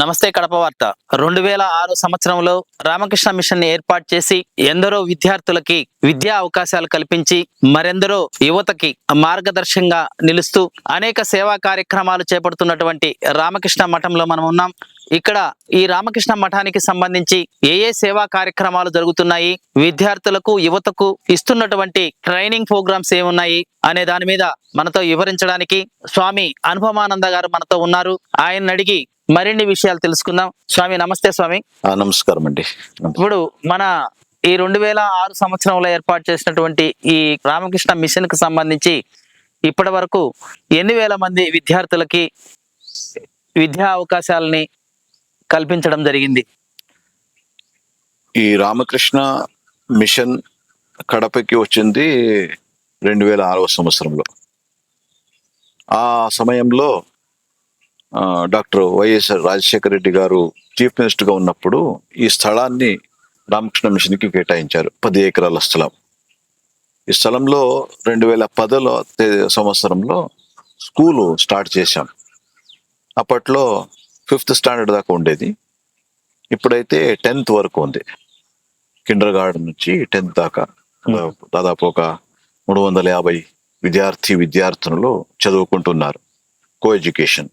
నమస్తే కడప వార్త. రెండు వేల ఆరు సంవత్సరంలో రామకృష్ణ మిషన్ని ఏర్పాటు చేసి ఎందరో విద్యార్థులకి విద్యా అవకాశాలు కల్పించి మరెందరో యువతకి మార్గదర్శకంగా నిలుస్తూ అనేక సేవా కార్యక్రమాలు చేపడుతున్నటువంటి రామకృష్ణ మఠంలో మనం ఉన్నాం. ఇక్కడ ఈ రామకృష్ణ మఠానికి సంబంధించి ఏ ఏ సేవా కార్యక్రమాలు జరుగుతున్నాయి విద్యార్థులకు యువతకు ఇస్తున్నటువంటి ట్రైనింగ్ ప్రోగ్రామ్స్ ఏమున్నాయి అనే దాని మీద మనతో వివరించడానికి స్వామి అనుపమానంద గారు మనతో ఉన్నారు. ఆయన అడిగి మరిన్ని విషయాలు తెలుసుకుందాం. స్వామి నమస్తే స్వామి. నమస్కారం అండి. ఇప్పుడు మన ఈ రెండు వేల ఆరు సంవత్సరంలో ఏర్పాటు చేసినటువంటి ఈ రామకృష్ణ మిషన్కు సంబంధించి ఇప్పటి వరకు ఎన్ని వేల మంది విద్యార్థులకి విద్యా అవకాశాలని కల్పించడం జరిగింది? ఈ రామకృష్ణ మిషన్ కడపకి వచ్చింది రెండు వేల ఆరవ సంవత్సరంలో. ఆ సమయంలో డాక్టర్ వైఎస్ రాజశేఖర రెడ్డి గారు చీఫ్ మినిస్టర్గా ఉన్నప్పుడు ఈ స్థలాన్ని రామకృష్ణ మిషన్కి కేటాయించారు. పది ఎకరాల స్థలం. ఈ స్థలంలో రెండు వేల పదలో సంవత్సరంలో స్కూలు స్టార్ట్ చేశాం. అప్పట్లో ఫిఫ్త్ స్టాండర్డ్ దాకా ఉండేది. ఇప్పుడైతే టెన్త్ వరకు ఉంది. కిండర్ గార్డెన్ నుంచి టెన్త్ దాకా. దాదాపు- దాదాపు ఒక మూడు వందల యాభై విద్యార్థి విద్యార్థినులు చదువుకుంటున్నారు. Co education.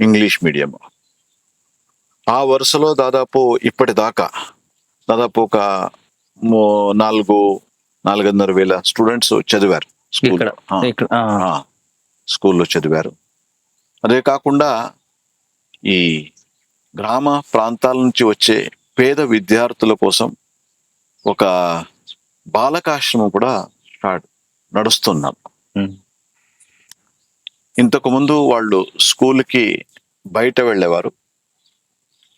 English medium. ఆ వరుసలో దాదాపు ఇప్పటిదాకా దాదాపు ఒక నాలుగు నాలుగున్నర వేల స్టూడెంట్స్ చదివారు స్కూల్. స్కూల్లో చదివారు. అదే కాకుండా ఈ గ్రామ ప్రాంతాల నుంచి వచ్చే పేద విద్యార్థుల కోసం ఒక బాలకాశ్రమం కూడా స్టార్ట్ నడుస్తున్నాం. ఇంతకుముందు వాళ్ళు స్కూల్కి బయట వెళ్ళేవారు.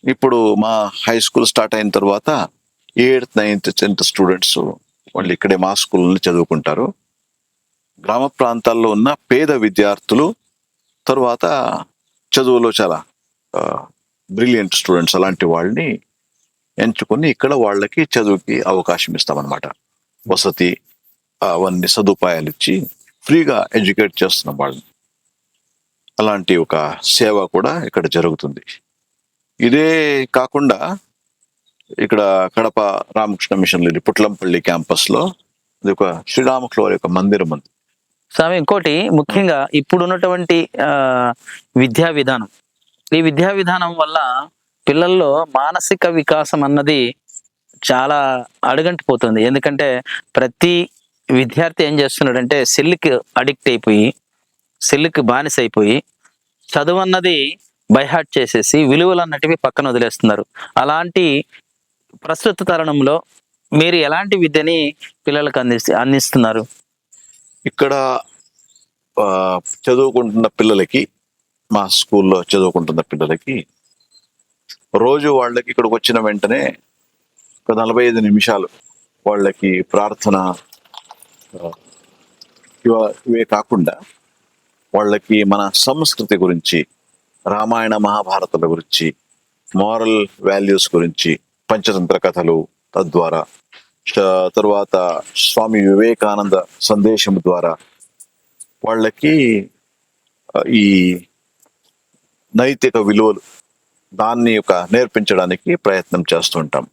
ఇప్పుడు మా హై స్కూల్ స్టార్ట్ అయిన తర్వాత ఎయిత్ నైన్త్ టెన్త్ స్టూడెంట్స్ వాళ్ళు ఇక్కడే మా స్కూల్ని చదువుకుంటారు. గ్రామ ప్రాంతాల్లో ఉన్న పేద విద్యార్థులు తర్వాత చదువులో చాలా బ్రిలియంట్ స్టూడెంట్స్ అలాంటి వాళ్ళని ఎంచుకొని ఇక్కడ వాళ్ళకి చదువుకి అవకాశం ఇస్తామన్నమాట. వసతి అవన్నీ సదుపాయాలు ఇచ్చి ఫ్రీగా ఎడ్యుకేట్ చేస్తున్నాం వాళ్ళని. అలాంటి ఒక సేవ కూడా ఇక్కడ జరుగుతుంది. ఇదే కాకుండా ఇక్కడ కడప రామకృష్ణ మిషన్ లేని పుట్లంపల్లి క్యాంపస్లో అది ఇది ఒక శ్రీరామకుల వారి యొక్క మందిరం ఉంది స్వామి ఇంకోటి ముఖ్యంగా ఇప్పుడు ఉన్నటువంటి విద్యా విధానం. ఈ విద్యా విధానం వల్ల పిల్లల్లో మానసిక వికాసం అన్నది చాలా అడుగంటిపోతుంది. ఎందుకంటే ప్రతి విద్యార్థి ఏం చేస్తున్నాడంటే సెల్కి అడిక్ట్ అయిపోయి సెల్లుకి బానిస అయిపోయి చదువు అన్నది బైహార్ట్ చేసేసి విలువలు అన్నటివి పక్కన వదిలేస్తున్నారు. అలాంటి ప్రస్తుత తరుణంలో మీరు ఎలాంటి విద్యని పిల్లలకు అందిస్తే అందిస్తున్నారు? ఇక్కడ ఆ, చదువుకుంటున్న పిల్లలకి మా స్కూల్లో చదువుకుంటున్న పిల్లలకి రోజు వాళ్ళకి ఇక్కడికి వచ్చిన వెంటనే ఒక నలభై ఐదు నిమిషాలు వాళ్ళకి ప్రార్థన ఇవే కాకుండా వాళ్ళకి మన సంస్కృతి గురించి రామాయణ మహాభారతాల గురించి మారల్ వాల్యూస్ గురించి పంచతంత్ర కథలు తద్వారా తరువాత స్వామి వివేకానంద సందేశం ద్వారా వాళ్ళకి ఈ నైతిక విలువలు దాన్ని ఒక నేర్పించడానికి ప్రయత్నం చేస్తుంటాం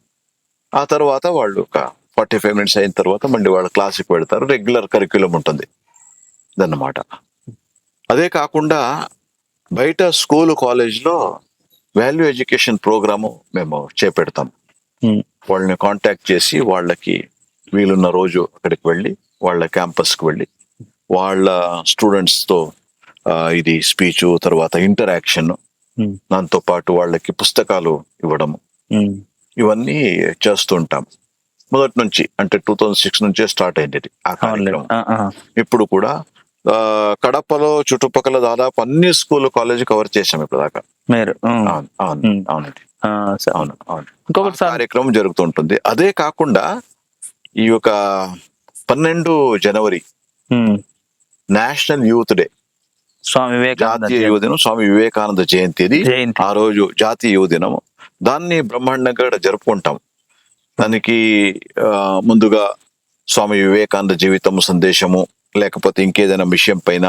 ఆ తర్వాత వాళ్ళు ఒక ఫార్టీ ఫైవ్ మినిట్స్ అయిన తర్వాత మళ్ళీ వాళ్ళు క్లాస్కి పెడతారు రెగ్యులర్ కరిక్యులం ఉంటుంది. ఇదన్నమాట. అదే కాకుండా బయట స్కూల్ కాలేజ్లో వాల్యూ ఎడ్యుకేషన్ ప్రోగ్రాము మేము చేపెడతాం. వాళ్ళని కాంటాక్ట్ చేసి వాళ్ళకి వీలున్న రోజు అక్కడికి వెళ్ళి వాళ్ళ క్యాంపస్కి వెళ్ళి వాళ్ళ స్టూడెంట్స్తో ఇది స్పీచ్ తర్వాత ఇంటరాక్షన్ దాంతో పాటు వాళ్ళకి పుస్తకాలు ఇవ్వడము ఇవన్నీ చేస్తుంటాం. మొదటి నుంచి అంటే టూ థౌజండ్ సిక్స్ నుంచే స్టార్ట్ అయింది ఆ. కార్యక్రమం. ఇప్పుడు కూడా కడపలో చుట్టుపక్కల దాదాపు అన్ని స్కూల్ కాలేజ్ కవర్ చేశాం ఇప్పుడు దాకా మీరు. అవునండి. అవును అవును. ఇంకొకటి కార్యక్రమం జరుగుతుంటుంది. అదే కాకుండా ఈ యొక్క పన్నెండు జనవరి national youth day. Swami Vivekananda జాతీయ యువ దినం స్వామి వివేకానంద జయంతిది. జయంతి. ఆ రోజు జాతీయ యువ దినము. దాన్ని బ్రహ్మాండంగా జరుపుకుంటాం. దానికి ముందుగా స్వామి వివేకానంద జీవితం సందేశము లేకపోతే ఇంకేదైనా విషయం పైన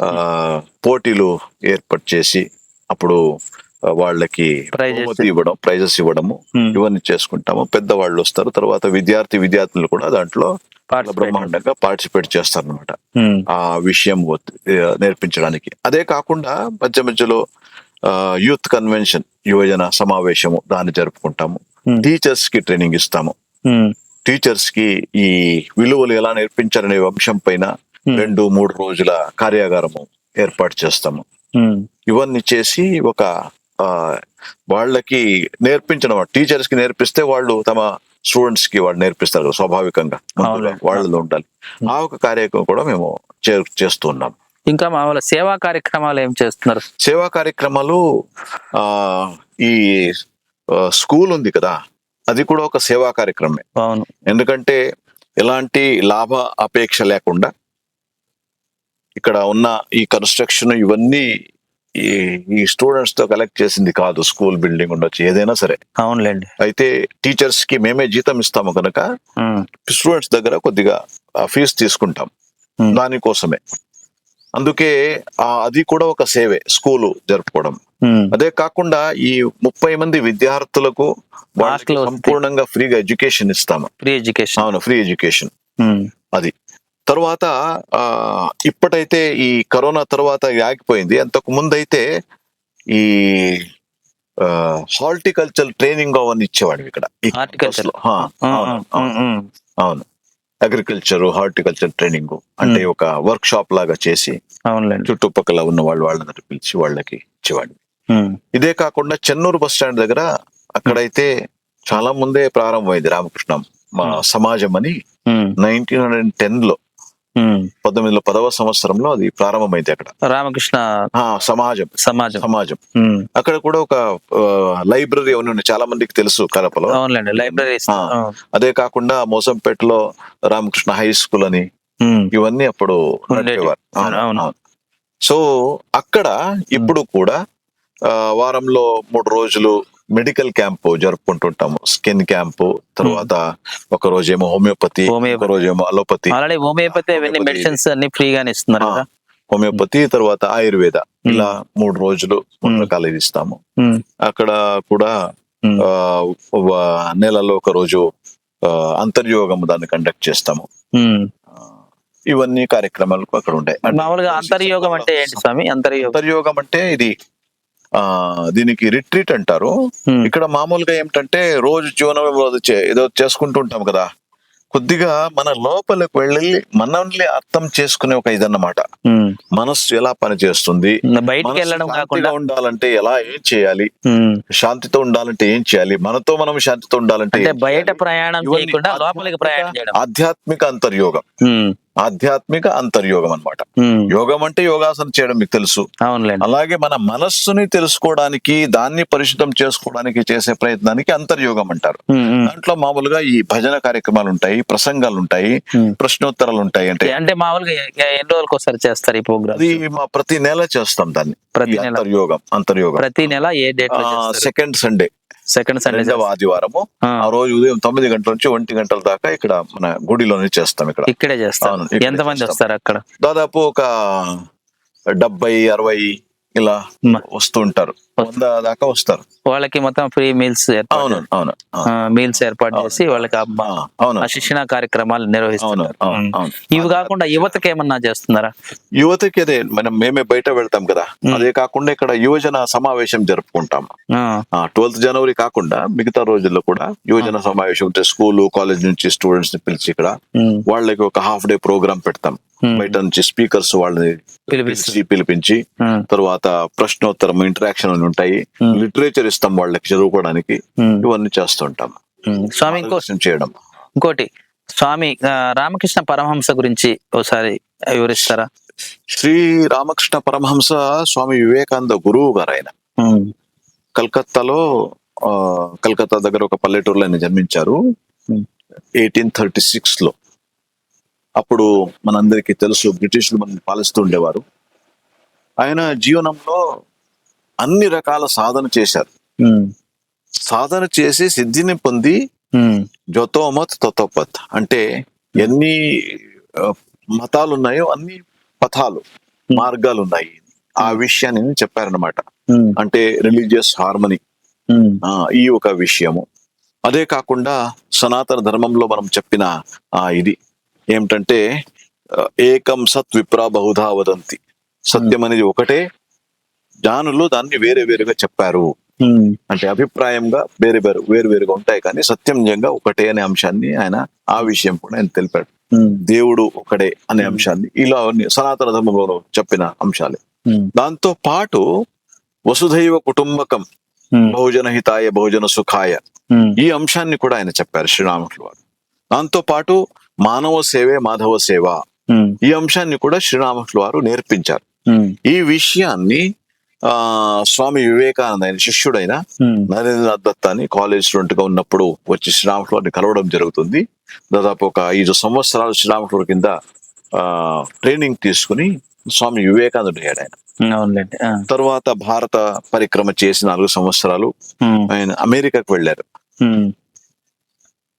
ఆ, పోటీలు ఏర్పాటు చేసి అప్పుడు వాళ్ళకి ఇవ్వడం ప్రైజెస్ ఇవ్వడము ఉమ్. ఇవన్నీ చేసుకుంటాము పెద్దవాళ్ళు వస్తారు తర్వాత విద్యార్థి విద్యార్థులు కూడా దాంట్లో. బ్రహ్మాండంగా పార్టిసిపేట్ చేస్తారు అనమాట ఉమ్. ఆ విషయం నేర్పించడానికి అదే కాకుండా మధ్య మధ్యలో యూత్ కన్వెన్షన్ యువజన సమావేశము దాన్ని జరుపుకుంటాము Hmm. టీచర్స్కి ట్రైనింగ్ ఇస్తాము. టీచర్స్కి ఈ విలువలు ఎలా నేర్పించాలనే అంశం పైన. రెండు మూడు రోజుల కార్యాగారము ఏర్పాటు చేస్తాము. ఇవన్నీ చేసి ఒక వాళ్ళకి నేర్పించడం టీచర్స్కి నేర్పిస్తే వాళ్ళు తమ స్టూడెంట్స్కి వాళ్ళు నేర్పిస్తారు స్వాభావికంగా. వాళ్ళలో ఉండాలి ఆ ఒక కార్యక్రమం కూడా మేము చే- చేస్తూ ఉన్నాం ఇంకా మామూలు సేవా కార్యక్రమాలు ఏం చేస్తున్నారు సేవా కార్యక్రమాలు ఆ ఈ స్కూల్ ఉంది కదా అది కూడా ఒక సేవా కార్యక్రమమే అవును. ఎందుకంటే ఎలాంటి లాభ అపేక్ష లేకుండా ఇక్కడ ఉన్న ఈ కన్స్ట్రక్షన్ ఇవన్నీ ఈ ఈ స్టూడెంట్స్తో కలెక్ట్ చేసింది కాదు స్కూల్ బిల్డింగ్ ఉండొచ్చు ఏదైనా సరే. అవునులేండి. అయితే టీచర్స్కి మేమే జీతం ఇస్తాము కనుక. స్టూడెంట్స్ దగ్గర కొద్దిగా ఫీజు తీసుకుంటాం. దానికోసమే. అందుకే అది కూడా ఒక సేవే స్కూలు జరుపుకోవడం. అదే కాకుండా ఈ ముప్పై మంది విద్యార్థులకు. సంపూర్ణంగా ఫ్రీగా ఎడ్యుకేషన్ ఇస్తాము ఫ్రీ ఎడ్యుకేషన్ అవును ఫ్రీ ఎడ్యుకేషన్. అది తర్వాత ఆ ఇప్పటైతే ఈ కరోనా తర్వాత ఆగిపోయింది అంతకు ముందు అయితే ఈ హార్టికల్చర్ ట్రైనింగ్ అవన్నీ ఇచ్చేవాడు ఇక్కడ ఈ Horticulture. campus లో. హా, ఉమ్, అవును, అగ్రికల్చర్ హార్టికల్చర్ ట్రైనింగ్ అంటే. ఒక వర్క్ షాప్ లాగా చేసి చుట్టుపక్కల ఉన్న వాళ్ళు వాళ్ళని పిలిచి వాళ్ళకి ఇచ్చేవాడిని. ఇదే కాకుండా చెన్నూరు బస్ స్టాండ్ దగ్గర అక్కడైతే చాలా ముందే ప్రారంభమైంది రామకృష్ణ మా. సమాజం అని. నైన్టీన్ హండ్రెడ్ టెన్లో ఉమ్. పంతొమ్మిది వందల పదవ సంవత్సరంలో అది ప్రారంభమైంది అక్కడ. రామకృష్ణ సమాజం. సమాజం. సమాజం. అక్కడ కూడా ఒక లైబ్రరీ ఉన్నాయి చాలా మందికి తెలుసు కడపలో. ఆ. అదే కాకుండా మోసంపేటలో రామకృష్ణ హై స్కూల్ అని ఇవన్నీ అప్పుడు. సో అక్కడ ఇప్పుడు కూడా వారంలో మూడు రోజులు మెడికల్ క్యాంపు జరుపుకుంటుంటాము. స్కిన్ క్యాంపు తర్వాత ఒక రోజేమో హోమియోపతి హోమియోపతి. ఒక రోజేమో అలోపతి హోమియోపతి హోమియోపతి. మెడిసిన్స్ అన్ని ఫ్రీగానే ఇస్తున్నారు హోమియోపతి తర్వాత ఆయుర్వేద. ఇలా మూడు రోజులు మూడు. రకాలు ఇస్తాము. అక్కడ కూడా నెలలో ఒక రోజు అంతర్యోగం దాన్ని కండక్ట్ చేస్తాము. ఇవన్నీ కార్యక్రమాలు అక్కడ ఉంటాయి అంటే మామూలుగా అంతర్యోగం అంటే ఏంటి స్వామి? అంతర్యోగం. అంతర్యోగం అంటే ఇది దీనికి రిట్రీట్ అంటారు. ఇక్కడ మామూలుగా ఏమిటంటే రోజు జీవనం ఏదో చే- ఏదో చేసుకుంటూ ఉంటాం కదా కొద్దిగా మన లోపలికి వెళ్ళి మనల్ని అర్థం చేసుకునే ఒక ఇదన్నమాట. మనస్సు ఎలా పనిచేస్తుంది బయటికి వెళ్ళడం కాకుండా ఉండాలంటే ఎలా ఏం చేయాలి. శాంతితో ఉండాలంటే ఏం చేయాలి మనతో మనం శాంతితో ఉండాలంటే బయట? ప్రయాణం ఇవన్నీ చేయకుండా లోపలికి ప్రయాణం ఆధ్యాత్మిక అంతర్యోగం. ఆధ్యాత్మిక అంతర్యోగం అన్నమాట. ఉమ్. యోగం అంటే యోగాసనం చేయడం మీకు తెలుసు. అలాగే మన మనస్సుని తెలుసుకోవడానికి దాన్ని పరిశుద్ధం చేసుకోవడానికి చేసే ప్రయత్నానికి అంతర్యోగం అంటారు. దాంట్లో మామూలుగా ఈ భజన కార్యక్రమాలు ఉంటాయి ప్రసంగాలు ఉంటాయి. ప్రశ్నోత్తరాలు ఉంటాయి అంటే అంటే మామూలుగా ఎన్ని రోజులకు ఒకసారి చేస్తారు ఈ ప్రోగ్రామ్ అది మా ప్రతి నెల చేస్తాం దాన్ని. ప్రతి అంతర్యోగం అంతర్యోగం. ప్రతి నెల ఏ date second Sunday. Second Sunday రెండవ ఆదివారము. ఆ, రోజు ఉదయం తొమ్మిది గంటల నుంచి ఒంటి గంటల దాకా ఇక్కడ మన గుడిలోనే చేస్తాం ఇక్కడ. ఇక్కడే అవును, ఇక్కడే ఎంత మంది చేస్తాం. వస్తారు అక్కడ? దాదాపు ఒక డెబ్బై అరవై ఇలా మ. వస్తూ ఉంటారు. వంద దాకా వస్తారు. వాళ్ళకి మొత్తం ఫ్రీ మీల్స్ అవును అవును. మీల్స్ ఏర్పాటు చేసి వాళ్ళకి అవును. శిక్షణ కార్యక్రమాలు నిర్వహిస్తున్నారు అవును ఉమ్. అవును. ఇవి కాకుండా యువతకి ఏమన్నా చేస్తున్నారా? యువతకి అదే మనం మేమే బయట వెళ్తాం కదా. అదే కాకుండా ఇక్కడ యువజన సమావేశం జరుపుకుంటాం. ట్వెల్త్ జనవరి కాకుండా మిగతా రోజుల్లో కూడా యువజన సమావేశం ఉంటే స్కూల్ కాలేజ్ నుంచి స్టూడెంట్స్ని పిలిచి ఇక్కడ వాళ్ళకి ఒక హాఫ్ డే ప్రోగ్రామ్ పెడతాం. బయట నుంచి స్పీకర్స్ వాళ్ళని పిలిపించి ఉమ్, తర్వాత ప్రశ్నోత్తరం ఇంటరాక్షన్ అని ఉంటాయి. లిటరేచర్ ఇస్తాం వాళ్ళకి చదువుకోవడానికి. ఇవన్నీ చేస్తుంటాం. స్వామి మార్గదర్శనం చేయడం. ఇంకోటి స్వామి రామకృష్ణ పరమహంస గురించి ఒకసారి వివరిస్తారా? శ్రీ రామకృష్ణ పరమహంస స్వామి వివేకానంద గురువు గారు ఆయన కలకత్తాలో ఆ, కలకత్తా దగ్గర ఒక పల్లెటూరులో ఆయన జన్మించారు. ఎయిటీన్ థర్టీ సిక్స్లో అప్పుడు మనందరికీ తెలుసు బ్రిటిష్లు మనల్ని పాలిస్తూ ఉండేవారు. ఆయన జీవనంలో అన్ని రకాల సాధన చేశారు. సాధన చేసి సిద్ధిని పొంది జొతోమత్ తొతోపత్. అంటే ఎన్ని మతాలు ఉన్నాయో అన్ని పథాలు మార్గాలు ఉన్నాయి ఆ విషయాన్ని చెప్పారనమాట అంటే రిలీజియస్ హార్మనీ. ఈ ఒక విషయము. అదే కాకుండా సనాతన ధర్మంలో మనం చెప్పిన ఆ ఇది. ఏమిటంటే ఏకం సత్ విప్రా బహుధా వదంతి. సత్యం అనేది ఒకటే జ్ఞానులు దాన్ని వేరే వేరుగా చెప్పారు. అంటే అభిప్రాయంగా వేరే వేరు వేరు వేరుగా ఉంటాయి కానీ సత్యం నిజంగా ఒకటే అనే అంశాన్ని ఆయన ఆ విషయం కూడా ఆయన తెలిపాడు. దేవుడు ఒకడే అనే అంశాన్ని ఇలా సనాతన ధర్మంలో చెప్పిన అంశాలే. దాంతో పాటు వసుధైవ కుటుంబకం బహుజన హితాయ బహుజన సుఖాయ ఈ అంశాన్ని కూడా ఆయన చెప్పారు శ్రీరాములు వారు. దాంతో పాటు మానవ సేవే మాధవ సేవ ఈ అంశాన్ని కూడా శ్రీరాములు వారు నేర్పించారు. ఈ విషయాన్ని స్వామి వివేకానంద ఆయన శిష్యుడైన నరేంద్రనాథ్ దత్త అని కాలేజ్ స్టూడెంట్గా ఉన్నప్పుడు వచ్చి శ్రీరాములు వారిని కలవడం జరుగుతుంది. దాదాపు ఒక ఐదు సంవత్సరాలు శ్రీరాములు కింద ఆ ట్రైనింగ్ తీసుకుని స్వామి వివేకానందుడు అయ్యాడు ఆయన. తర్వాత భారత పరిక్రమ చేసి నాలుగు సంవత్సరాలు ఆయన అమెరికాకు వెళ్ళారు.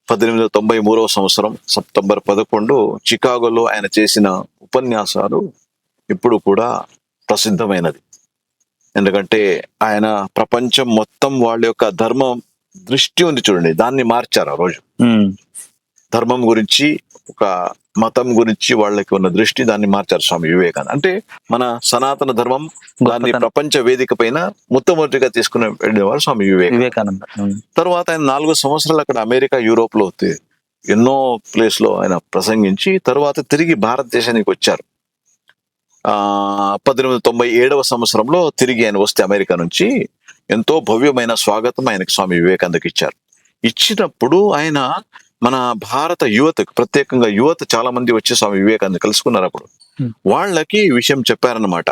పద్దెనిమిది వందల తొంభై మూడవ సంవత్సరం సెప్టెంబర్ పదకొండు చికాగోలో ఆయన చేసిన ఉపన్యాసాలు ఇప్పుడు కూడా ప్రసిద్ధమైనది ఎందుకంటే ఆయన ప్రపంచం మొత్తం వాళ్ళ యొక్క ధర్మం దృష్టి ఉంది చూడండి. దాన్ని మార్చారు ఆ రోజు. ధర్మం గురించి ఒక మతం గురించి వాళ్ళకి ఉన్న దృష్టి దాన్ని మార్చారు స్వామి వివేకానంద. అంటే మన సనాతన ధర్మం దాన్ని. ప్రపంచ వేదిక పైన మొట్టమొదటిగా తీసుకుని వెళ్ళేవారు స్వామి వివేకానంద. తర్వాత ఆయన నాలుగు సంవత్సరాలు అక్కడ అమెరికా యూరోప్లో ఎన్నో ప్లేస్లో ఆయన ప్రసంగించి తర్వాత తిరిగి భారతదేశానికి వచ్చారు. పద్దెనిమిది తొంభై ఏడవ సంవత్సరంలో తిరిగి ఆయన వస్తే అమెరికా నుంచి ఎంతో భవ్యమైన స్వాగతం ఆయనకి స్వామి వివేకానందకి ఇచ్చారు. ఇచ్చినప్పుడు ఆయన మన భారత యువతకు ప్రత్యేకంగా యువత చాలా మంది వచ్చి స్వామి వివేకానంద కలుసుకున్నారు అప్పుడు. వాళ్ళకి విషయం చెప్పారన్నమాట.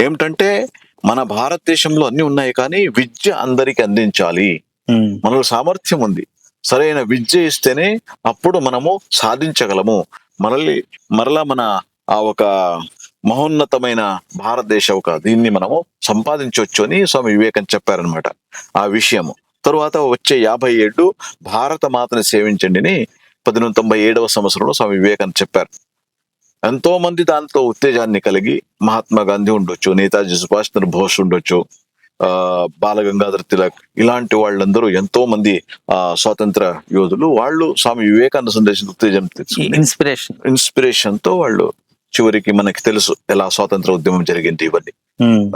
ఏమిటంటే మన భారతదేశంలో అన్ని ఉన్నాయి కానీ విద్య అందరికి అందించాలి. మనలో సామర్థ్యం ఉంది. సరైన విద్య ఇస్తేనే అప్పుడు మనము సాధించగలము. మనల్ని మరలా మన ఆ ఒక మహోన్నతమైన భారతదేశ ఒక దీన్ని మనము సంపాదించవచ్చు అని స్వామి వివేకం చెప్పారనమాట ఆ విషయము. తరువాత వచ్చే యాభై ఏడు భారత మాతని సేవించండి అని పద్దెనిమిది తొంభై ఏడవ సంవత్సరంలో స్వామి వివేకానంద చెప్పారు. ఎంతో మంది దాంట్లో ఉత్తేజాన్ని కలిగి మహాత్మా గాంధీ ఉండొచ్చు నేతాజీ సుభాష్ చంద్ర బోస్ ఉండొచ్చు ఆ బాలగంగాధర్ తిలక్ ఇలాంటి వాళ్ళందరూ ఎంతో మంది ఆ స్వాతంత్ర యోధులు వాళ్ళు స్వామి వివేకానంద సందేశం ఉత్తేజం ఇన్స్పిరేషన్ ఇన్స్పిరేషన్తో వాళ్ళు చివరికి మనకి తెలుసు ఎలా స్వాతంత్ర ఉద్యమం జరిగింది ఇవన్నీ.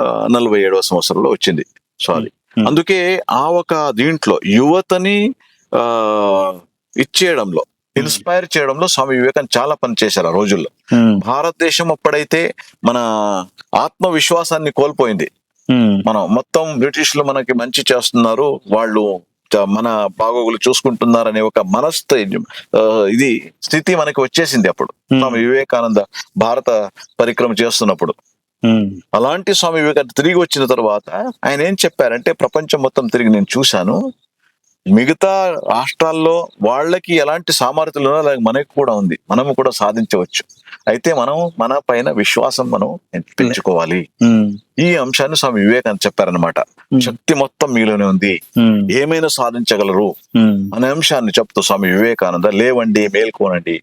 ఆ, నలభై ఏడవ సంవత్సరంలో వచ్చింది. Sorry Hmm. అందుకే ఆ ఒక దీంట్లో యువతని ఆ ఇచ్చేయడంలో ఇన్స్పైర్ చేయడంలో స్వామి వివేకానంద చాలా పని చేశారు ఆ రోజుల్లో. భారతదేశం అప్పుడైతే మన ఆత్మవిశ్వాసాన్ని కోల్పోయింది. మనం మొత్తం బ్రిటిష్లు మనకి మంచి చేస్తున్నారు వాళ్ళు మన బాగోగులు చూసుకుంటున్నారు అనే ఒక మనస్థైర్యం ఇది స్థితి మనకి వచ్చేసింది అప్పుడు. స్వామి వివేకానంద భారత పరిక్రమ చేస్తున్నప్పుడు. అలాంటి స్వామి వివేకానంద తిరిగి వచ్చిన తర్వాత ఆయన ఏం చెప్పారంటే ప్రపంచం మొత్తం తిరిగి నేను చూశాను. మిగతా రాష్ట్రాల్లో వాళ్ళకి ఎలాంటి సామర్థ్యాలు ఉన్నా అలాగే మనకి కూడా ఉంది. మనము కూడా సాధించవచ్చు. అయితే మనం మన పైన విశ్వాసం మనం పెంచుకోవాలి. ఈ అంశాన్ని స్వామి వివేకానంద చెప్పారనమాట. శక్తి మొత్తం మీలోనే ఉంది. ఏమైనా సాధించగలరు? అనే అంశాన్ని చెప్తూ స్వామి వివేకానంద లేవండి మేల్కోనండి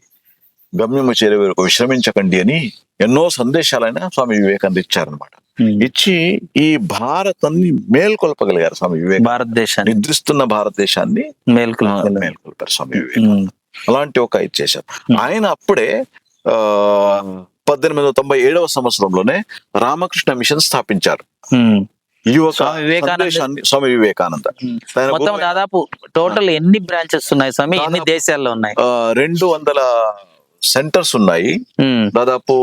గమ్యము చేరే వరకు విశ్రమించకండి అని ఎన్నో సందేశాలైన స్వామి వివేకానంద ఇచ్చారనమాట. ఇచ్చి ఈ భారతాన్ని మేల్కొల్పగలిగారు స్వామి వివేకానంద భారతదేశాన్ని. నిద్రిస్తున్న భారతదేశాన్ని మేల్కొల్ మేల్కొల్పారు స్వామి వివేకానంద అలాంటి ఒక ఇచ్చేశారు ఆయన అప్పుడే ఆ పద్దెనిమిది వందల తొంభై ఏడవ సంవత్సరంలోనే రామకృష్ణ మిషన్ స్థాపించారు. ఈ ఒక స్వామి వివేకానంద- మొత్తం దాదాపు టోటల్ ఎన్ని బ్రాంచెస్ ఉన్నాయి స్వామి? ఎన్ని దేశాల్లో ఉన్నాయి? రెండు వందల సెంటర్స్ ఉన్నాయి. దాదాపు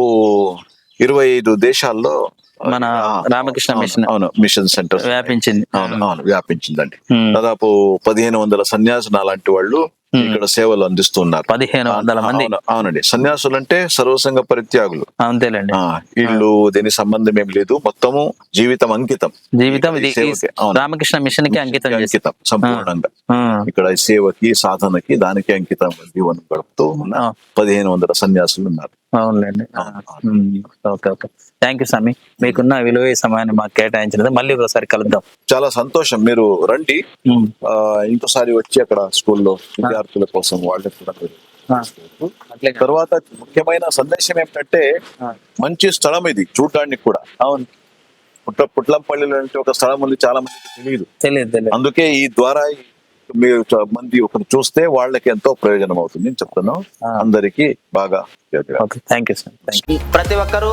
ఇరవై ఐదు దేశాల్లో మన రామకృష్ణ మిషన్. అవును మిషన్ సెంటర్స్ వ్యాపించింది. అవును అవును వ్యాపించిందండి. దాదాపు పదిహేను వందల సన్యాసులు అలాంటి వాళ్ళు. ఇక్కడ సేవలు అందిస్తున్నారు. పదిహేను వందల మంది. అవును, అవునండి. సన్యాసులు అంటే సర్వసంగ పరిత్యాగులు. అంతేలేండి. ఆ, ఇల్లు దీని సంబంధం ఏం లేదు. మొత్తము జీవితం అంకితం. జీవితం. రామకృష్ణ మిషన్కి అంకితం అంకితం సంపూర్ణంగా. ఇక్కడ సేవకి సాధనకి దానికి అంకితం జీవనం గడుపుతూ ఉన్న పదిహేను వందల సన్యాసులు ఉన్నారు. అవునులేండి. అవును, అవును. ఉమ్, okay okay. Thank you Swami మీకున్న విలువ సమయాన్ని మాకు కేటాయించినది మళ్ళీ ఒకసారి కలుద్దాం. చాలా సంతోషం. మీరు రండి. Hmm. ఇంకోసారి వచ్చి అక్కడ స్కూల్లో ah. విద్యార్థుల కోసం వాళ్ళకి కూడా ah. తర్వాత ముఖ్యమైన సందేశం ఏమిటంటే ah. మంచి స్థలం ఇది చూడడానికి కూడా. అవును. పుట్ట పుట్లంపల్లి లాంటి ఒక స్థలం ఉంది చాలా మంది తెలియదు. తెలియదు అందుకే ఈ ద్వారా మీరు మంది ఒకరు చూస్తే వాళ్ళకి ఎంతో ప్రయోజనం అవుతుంది. నేను చెప్తున్నాను అందరికి బాగా థ్యాంక్ యూ సార్ ప్రతి ఒక్కరు